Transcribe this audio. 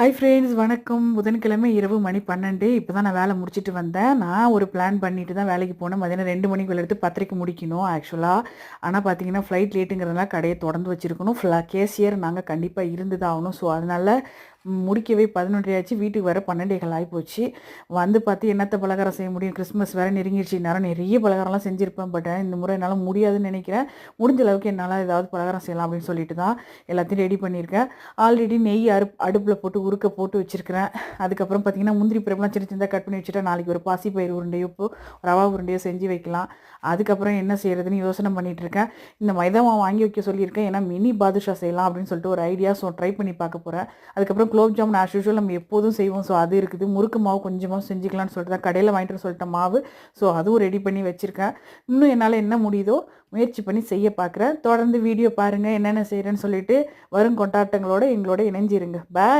Hi friends வணக்கம். புதன்கிழமை இரவு மணி பன்னெண்டு. இப்போ தான் நான் வேலை முடிச்சுட்டு வந்தேன். நான் ஒரு பிளான் பண்ணிட்டு தான் வேலைக்கு போனேன். மதியானம் ரெண்டு மணிக்குள்ள எடுத்து பத்திரிக்கை முடிக்கணும் ஆக்சுவலாக ஆனால் பார்த்தீங்கன்னா ஃப்ளைட் லேட்டுங்கிறதுனால கடையை திறந்து வச்சிருக்கணும். ஃபுல்லாக கேசியர் நாங்கள் கண்டிப்பாக இருந்து தான் ஆகணும். ஸோ அதனால் முடிக்கவே பதினொன்றரை ஆச்சு. வீட்டுக்கு வர பன்னெண்டேகள் ஆகிப்போச்சு வந்து பார்த்து என்னத்த பலகாரம் செய்ய முடியும்? கிறிஸ்மஸ் வேறு நெருங்கிடுச்சு. நேரம் நிறைய பலகாரம்லாம் செஞ்சுருப்பேன் பட் இந்த முறை என்னால் முடியாதுன்னு நினைக்கிறேன். முடிஞ்ச அளவுக்கு என்னால் ஏதாவது பலகாரம் செய்யலாம் அப்படின்னு சொல்லிட்டு தான் எல்லாத்தையும் ரெடி பண்ணியிருக்கேன். ஆல்ரெடி நெய் அருப் அடுப்பில் போட்டு உருக்க போட்டு வச்சுருக்கிறேன். அதுக்கப்புறம் பார்த்திங்கன்னா முந்திரி பருப்புலாம் சின்ன சின்னதாக கட் பண்ணி வச்சுட்டா நாளைக்கு ஒரு பாசிப்பயிர் உருண்டையோ இப்போ ரவா உருண்டையோ செஞ்சு வைக்கலாம். அதுக்கப்புறம் என்ன செய்யறதுன்னு யோசனை பண்ணிட்டு இருக்கேன். இந்த மைதா மாவு வாங்கி வைக்க சொல்லியிருக்கேன். ஏன்னா மினி பாதுஷா செய்யலாம் அப்படின்னு சொல்லிட்டு ஒரு ஐடியா ஸோ ட்ரை பண்ணி பார்க்க போகிறேன் அதுக்கப்புறம் குலோப் ஜாமுன் ஆஸ் யூஷுவல் நம்ம எப்போதும் செய்வோம். ஸோ அது இருக்குது. முறுக்கு மாவு கொஞ்சமாக செஞ்சுக்கலாம்னு சொல்லிட்டு தான் கடையில் வாங்கிட்டு சொல்லிட்ட மாவு. ஸோ அதுவும் ரெடி பண்ணி வச்சுருக்கேன். இன்னும் என்னால் என்ன முடியுதோ முயற்சி பண்ணி செய்ய பார்க்குறேன் தொடர்ந்து வீடியோ பாருங்கள் என்னென்ன செய்கிறேன்னு சொல்லிட்டு வரும் கொண்டாட்டங்களோட எங்களோட இணைஞ்சிருங்க. பாய்